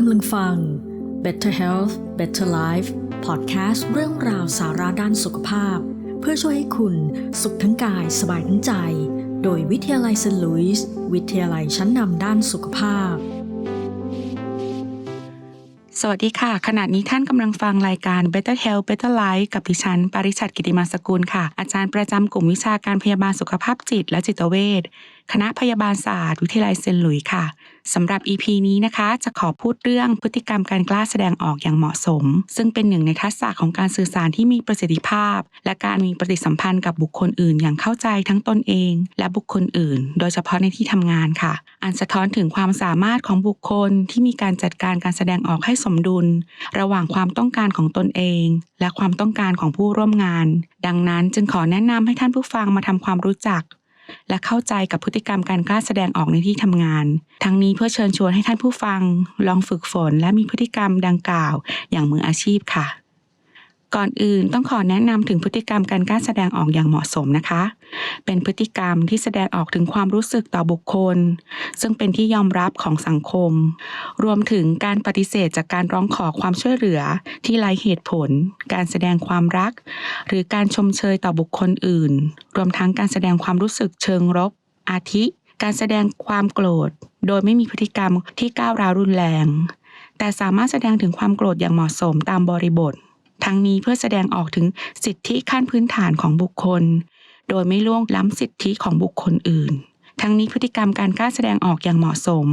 กำลังฟัง Better Health Better Life พอดแคสต์เรื่องราวสาระด้านสุขภาพ เพื่อช่วยให้คุณสุขทั้งกายสบายทั้งใจ โดยวิทยาลัยเซนต์หลุยส์วิทยาลัยชั้นนำด้านสุขภาพ สวัสดีค่ะ ขณะนี้ท่านกำลังฟังรายการ Better Health Better Life กับดิฉัน ปริชัดกิติมาสกุลค่ะ อาจารย์ประจำกลุ่มวิชาการพยาบาลสุขภาพจิตและจิตเวช คณะพยาบาลศาสตร์วิทยาลัยเซนหลุยค่ะสำหรับ EP นี้นะคะจะขอพูดเรื่องพฤติกรรมการกล้าแสดงออกอย่างเหมาะสม ซึ่งเป็นหนึ่งในทักษะของการสื่อสารที่มีประสิทธิภาพ และการมีปฏิสัมพันธ์กับบุคคลอื่น อย่างเข้าใจทั้งตนเอง และบุคคลอื่น โดยเฉพาะในที่ทำงานค่ะ อันสะท้อนถึงความสามารถของบุคคลที่มีการจัดการการแสดงออกให้สมดุล ระหว่างความต้องการของตนเอง และความต้องการของผู้ร่วมงาน ดังนั้นจึงขอแนะนำให้ท่านผู้ฟังมาทำความรู้จัก และเข้าใจกับพฤติกรรมการกล้าแสดงออกในที่ทำงาน ทั้งนี้เพื่อเชิญชวนให้ท่านผู้ฟัง ลองฝึกฝนและมีพฤติกรรมดังกล่าว อย่างมืออาชีพค่ะ ก่อนอื่นต้องขอแนะนำถึงพฤติกรรมการกล้าแสดงออกอย่างเหมาะสมนะคะ เป็นพฤติกรรมที่แสดงออกถึงความรู้สึกต่อบุคคล ซึ่งเป็นที่ยอมรับของสังคม รวมถึงการปฏิเสธจากการร้องขอความช่วยเหลือที่ไร้เหตุผล การแสดงความรัก หรือการชมเชยต่อบุคคลอื่น รวมทั้งการแสดงความรู้สึกเชิงรบอาทิ การแสดงความโกรธ โดยไม่มีพฤติกรรมที่ก้าวร้าวรุนแรง แต่สามารถแสดงถึงความโกรธอย่างเหมาะสมตามบริบท ทั้งนี้เพื่อแสดงออกถึงสิทธิขั้นพื้นฐานของบุคคล โดยไม่ล่วงล้ำสิทธิของบุคคลอื่น ทั้งนี้พฤติกรรมการกล้าแสดงออกอย่างเหมาะสม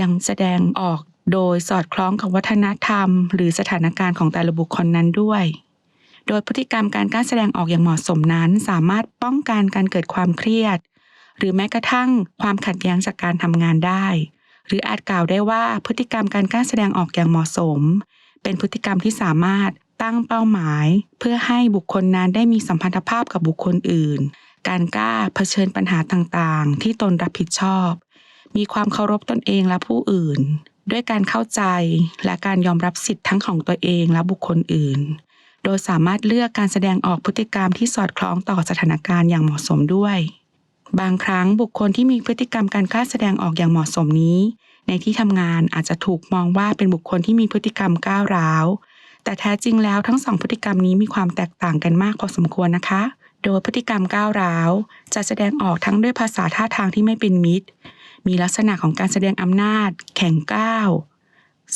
ยังแสดงออกโดยสอดคล้องกับวัฒนธรรม หรือสถานการณ์ของแต่ละบุคคลนั้นด้วย โดยพฤติกรรมการกล้าแสดงออกอย่างเหมาะสมนั้น สามารถป้องกันการเกิดความเครียด หรือแม้กระทั่งความขัดแย้งจากการทำงานได้ หรืออาจกล่าวได้ว่าพฤติกรรมการกล้าแสดงออกอย่างเหมาะสม เป็นพฤติกรรมที่สามารถ ตั้งเป้าหมาย เพื่อให้บุคคลนั้นได้มีสัมพันธภาพกับบุคคลอื่น การกล้าเผชิญปัญหาต่างๆ ที่ตนรับผิดชอบ มีความเคารพตนเองและผู้อื่น ด้วยการเข้าใจและการยอมรับสิทธิ์ทั้งของตัวเองและบุคคลอื่น โดยสามารถเลือกการแสดงออกพฤติกรรมที่สอดคล้องต่อสถานการณ์อย่างเหมาะสมด้วย บางครั้งบุคคลที่มีพฤติกรรมการกล้าแสดงออกอย่างเหมาะสมนี้ ในที่ทำงานอาจจะถูกมองว่าเป็นบุคคลที่มีพฤติกรรมก้าวร้าว แต่แท้จริงแล้วทั้งสองพฤติกรรมนี้มีความแตกต่างกันมากพอสมควรนะคะ โดยพฤติกรรมก้าวร้าว จะแสดงออกทั้งด้วยภาษาท่าทางที่ไม่เป็นมิตร มีลักษณะของการแสดงอำนาจ แข่งก้าว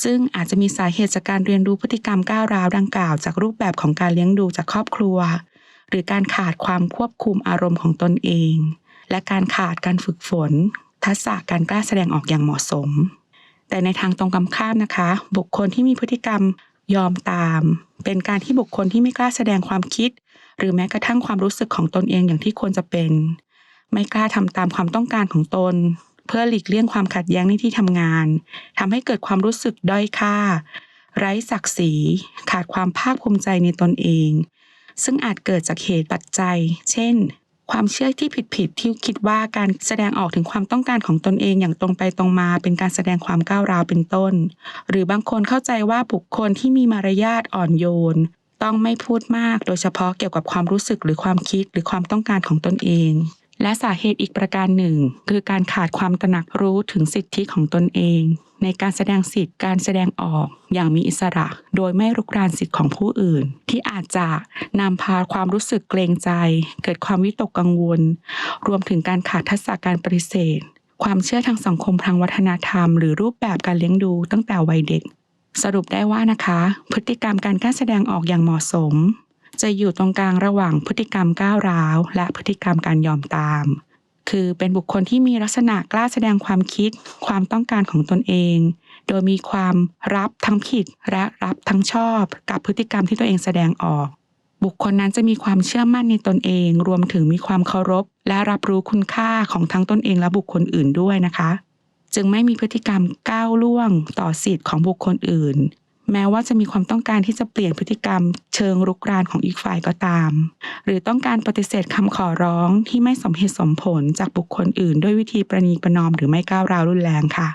ซึ่งอาจจะมีสาเหตุจากการเรียนรู้พฤติกรรมก้าวร้าวดังกล่าว จากรูปแบบของการเลี้ยงดูจากครอบครัว หรือการขาดความควบคุมอารมณ์ของตนเอง และการขาดการฝึกฝน ทักษะการกล้าแสดงออกอย่างเหมาะสม แต่ในทางตรงกันข้ามนะคะ บุคคลที่มีพฤติกรรม ยอมตาม เป็นการที่บุคคลที่ไม่กล้าแสดงความคิด หรือแม้กระทั่งความรู้สึกของตนเองอย่างที่ควรจะเป็น ไม่กล้าทำตามความต้องการของตน เพื่อหลีกเลี่ยงความขัดแย้งในที่ทำงานทำให้เกิดความรู้สึกด้อยค่า ไร้ศักดิ์ศรี ขาดความภาคภูมิใจในตนเอง ซึ่งอาจเกิดจากเหตุปัจจัย เช่น ความเชื่อที่ผิดๆที่คิดว่าการแสดงออกถึงความต้องการของตนเองอย่างตรงไปตรงมา เป็นการแสดงความก้าวร้าวเป็นต้น หรือบางคนเข้าใจว่าบุคคลที่มีมารยาทอ่อนโยน ต้องไม่พูดมาก โดยเฉพาะเกี่ยวกับความรู้สึกหรือความคิดหรือความต้องการของตนเอง และสาเหตุอีกประการหนึ่ง คือการขาดความตระหนักรู้ถึงสิทธิของตนเอง ในการแสดงสิทธิการแสดงออกอย่างมีอิสระ โดยไม่รุกรานสิทธิของผู้อื่น ที่อาจจะนำพาความรู้สึกเกรงใจ เกิดความวิตกกังวล รวมถึงการขาดทักษะการปฏิเสธ ความเชื่อทางสังคมทางวัฒนธรรม หรือรูปแบบการเลี้ยงดูตั้งแต่วัยเด็ก สรุปได้ว่านะคะ พฤติกรรมการกล้าแสดงออกอย่างเหมาะสม จะอยู่ตรงกลางระหว่างพฤติกรรมก้าวร้าว และพฤติกรรมการยอมตาม คือเป็นบุคคลที่มีลักษณะกล้าแสดงความคิด ความต้องการของตนเอง โดยมีความรับทั้งผิดและรับทั้งชอบ กับพฤติกรรมที่ตัวเองแสดงออก บุคคลนั้นจะมีความเชื่อมั่นในตนเอง รวมถึงมีความเคารพ และรับรู้คุณค่าของทั้งตนเองและบุคคลอื่นด้วยนะคะ จึงไม่มีพฤติกรรมก้าวล่วง ต่อสิทธิ์ของบุคคลอื่น แม้ว่าจะมีความต้องการที่จะเปลี่ยนพฤติกรรม เชิงรุกรานของอีกฝ่ายก็ตาม หรือต้องการปฏิเสธคำขอร้องที่ไม่สมเหตุสมผลจากบุคคลอื่น ด้วยวิธีประนีประนอมหรือไม่ก้าวร้าวรุนแรงค่ะ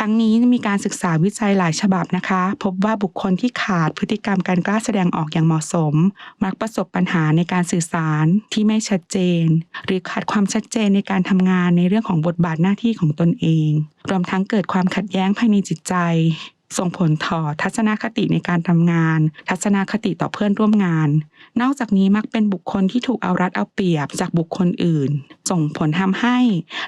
ทั้งนี้มีการศึกษาวิจัยหลายฉบับนะคะ พบว่าบุคคลที่ขาดพฤติกรรมการกล้าแสดงออกอย่างเหมาะสม มักประสบปัญหาในการสื่อสารที่ไม่ชัดเจน หรือขาดความชัดเจนในการทำงานในเรื่องของบทบาทหน้าที่ของตนเอง รวมทั้งเกิดความขัดแย้งภายในจิตใจ ส่งผลต่อทัศนคติในการทำงาน ทัศนคติต่อเพื่อนร่วมงาน นอกจากนี้มักเป็นบุคคลที่ถูกเอารัดเอาเปรียบจากบุคคลอื่น ส่งผลทำให้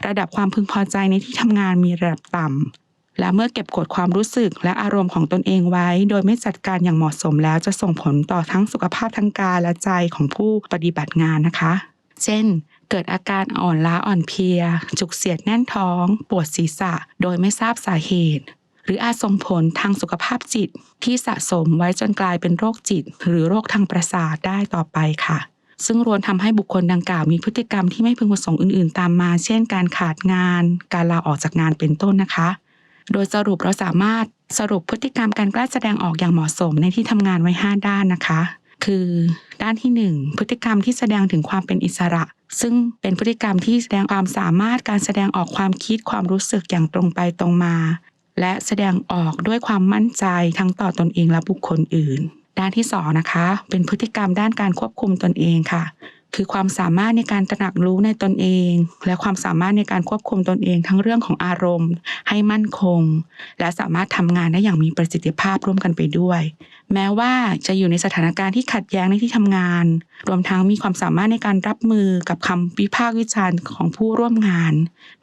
ระดับความพึงพอใจในที่ทำงานมีระดับต่ำและเมื่อเก็บกดความรู้สึกและอารมณ์ของตนเองไว้ โดยไม่จัดการอย่างเหมาะสมแล้วจะส่งผลต่อทั้งสุขภาพทางกายและใจของผู้ปฏิบัติงานนะคะ เช่น เกิดอาการอ่อนล้าอ่อนเพลีย จุกเสียดแน่นท้อง ปวดศีรษะ โดยไม่ทราบสาเหตุ หรืออาจส่งผลทางสุขภาพจิตที่สะสมไว้จนกลายเป็นโรคจิต หรือโรคทางประสาทได้ต่อไปค่ะ ซึ่งรวนทำให้บุคคลดังกล่าวมีพฤติกรรมที่ไม่พึงประสงค์อื่นๆ ตามมา เช่น การขาดงาน การลาออกจากงานเป็นต้นนะคะ โดยสรุปเราสามารถสรุปพฤติกรรมการกล้าแสดงออกอย่างเหมาะสมในที่ทำงานไว้ 5 ด้านนะคะ คือ ด้านที่ 1 พฤติกรรมที่แสดงถึงความเป็นอิสระ ซึ่งเป็นพฤติกรรมที่แสดงความสามารถการแสดงออกความคิดความรู้สึกอย่างตรงไปตรงมา และแสดงออกด้วยความมั่นใจทั้งต่อตนเองและบุคคลอื่น ด้านที่สองนะคะ เป็นพฤติกรรมด้านการควบคุมตนเองค่ะ คือความสามารถในการตระหนักรู้ในตนเอง และความสามารถในการควบคุมตนเองทั้งเรื่องของอารมณ์ ให้มั่นคง และสามารถทำงานได้อย่างมีประสิทธิภาพร่วมกันไปด้วย แม้ว่าจะอยู่ในสถานการณ์ที่ขัดแย้งในที่ทำงาน รวมทั้งมีความสามารถในการรับมือกับคำวิพากษ์วิจารณ์ของผู้ร่วมงาน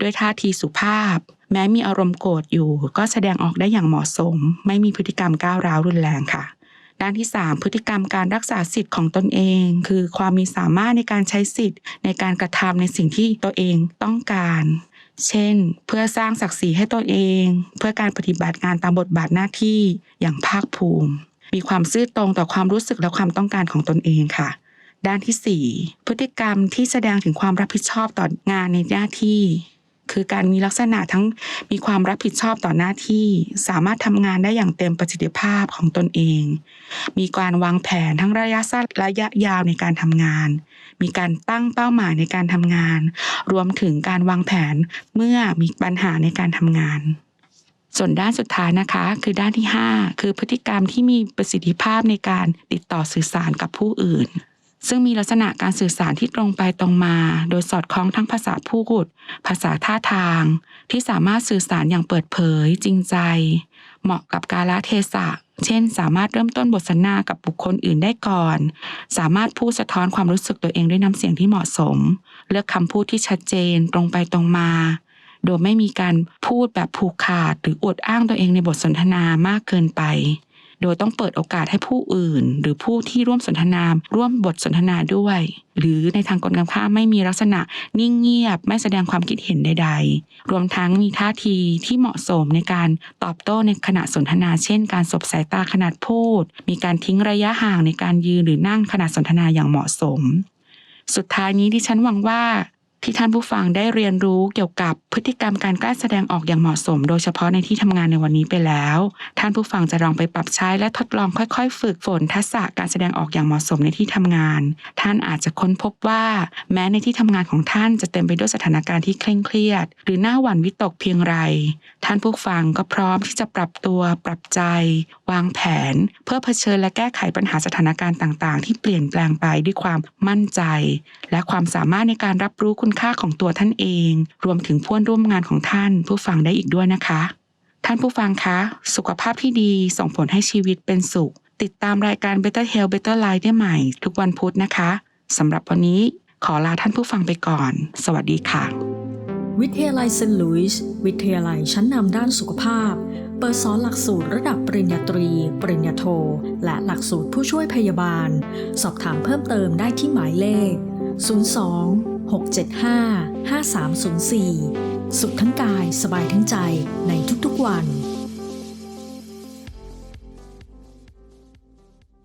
ด้วยท่าทีสุภาพ แม้มีอารมณ์โกรธอยู่ ก็แสดงออกได้อย่างเหมาะสม ไม่มีพฤติกรรมก้าวร้าวรุนแรงค่ะ ด้านที่ 3 พฤติกรรมการรักษาสิทธิ์ของตนเอง คือความมีสามารถในการใช้สิทธิ์ ในการกระทำในสิ่งที่ตัวเองต้องการ เช่น เพื่อสร้างศักดิ์ศรีให้ตนเอง เพื่อการปฏิบัติงานตามบทบาทหน้าที่อย่างภาคภูมิ มีความซื่อตรงต่อความรู้สึกและความต้องการของตนเองค่ะด้านทีสี่4 พฤติกรรมที่แสดงถึงความรับผิดชอบต่องานในหน้าที่ คือการมีลักษณะทั้งมีความรับผิดชอบต่อหน้าที่ สามารถทำงานได้อย่างเต็มประสิทธิภาพของตนเอง มีการวางแผนทั้งระยะสั้นระยะยาวในการทำงาน มีการตั้งเป้าหมายในการทำงาน รวมถึงการวางแผนเมื่อมีปัญหาในการทำงาน ส่วนด้านสุดท้ายนะคะ คือด้านที่ 5 คือพฤติกรรมที่มีประสิทธิภาพในการติดต่อสื่อสารกับผู้อื่น ซึ่งมีลักษณะการสื่อสารที่ตรงไปตรงมา โดยสอดคล้องทั้งภาษาพูด ภาษาท่าทาง ที่สามารถสื่อสารอย่างเปิดเผย จริงใจ เหมาะกับกาลเทศะ เช่น สามารถเริ่มต้นบทสนทนากับบุคคลอื่นได้ก่อน สามารถพูดสะท้อนความรู้สึกตัวเองด้วยน้ำเสียงที่เหมาะสม เลือกคำพูดที่ชัดเจนตรงไปตรงมา โดยไม่มีการพูดแบบผูกขาด หรืออวดอ้างตัวเองในบทสนทนามากเกินไป โดยต้องเปิดโอกาสให้ผู้อื่น หรือผู้ที่ร่วมสนทนาร่วมบทสนทนาด้วย หรือในทางกลกันข้ามไม่มีลักษณะนิ่งเงียบ ไม่แสดงความคิดเห็นใด ๆ รวมทั้งมีท่าทีที่เหมาะสมในการตอบโต้ในขณะสนทนา เช่น การสบสายตาขนาดพูด มีการทิ้งระยะห่างในการยืนหรือนั่งขณะสนทนาอย่างเหมาะสม สุดท้ายนี้ดิฉันหวังว่า ที่ท่านผู้ฟังได้เรียนรู้เกี่ยวกับพฤติกรรมการกล้าแสดงออกอย่างเหมาะสม โดยเฉพาะในที่ทำงานในวันนี้ไปแล้ว ท่านผู้ฟังจะลองไปปรับใช้และทดลองค่อยๆ ฝึกฝนทักษะการแสดงออกอย่างเหมาะสมในที่ทำงาน ท่านอาจจะค้นพบว่า แม้ในที่ทำงานของท่านจะเต็มไปด้วยสถานการณ์ที่เคร่งเครียด หรือหน้าหวั่นวิตกเพียงไร ท่านผู้ฟังก็พร้อมที่จะปรับตัว ปรับใจ วางแผน เพื่อเผชิญและแก้ไขปัญหาสถานการณ์ต่าง ๆ ที่เปลี่ยนแปลงไปด้วยความมั่นใจ และความสามารถในการรับรู้คุณค่าของตัวท่านเอง รวมถึงเพื่อนร่วมงานของท่าน ผู้ฟังได้อีกด้วยนะคะ ท่านผู้ฟังคะ สุขภาพที่ดีส่งผลให้ชีวิตเป็นสุข ติดตามรายการ Better Health Better Life ได้ใหม่ ทุกวันพุธนะคะสำหรับวันนี้ขอลาท่านผู้ฟังไปก่อน สวัสดีค่ะ วิทยาลัยเซนต์หลุยส์วิทยาลัยชั้นนำด้านสุขภาพ เปิดสอนหลักสูตรระดับปริญญาตรี ปริญญาโท และหลักสูตรผู้ช่วยพยาบาล สอบถามเพิ่มเติมได้ที่หมายเลข 02 675 5304 สุขทั้งกายสบายทั้งใจในทุกๆวัน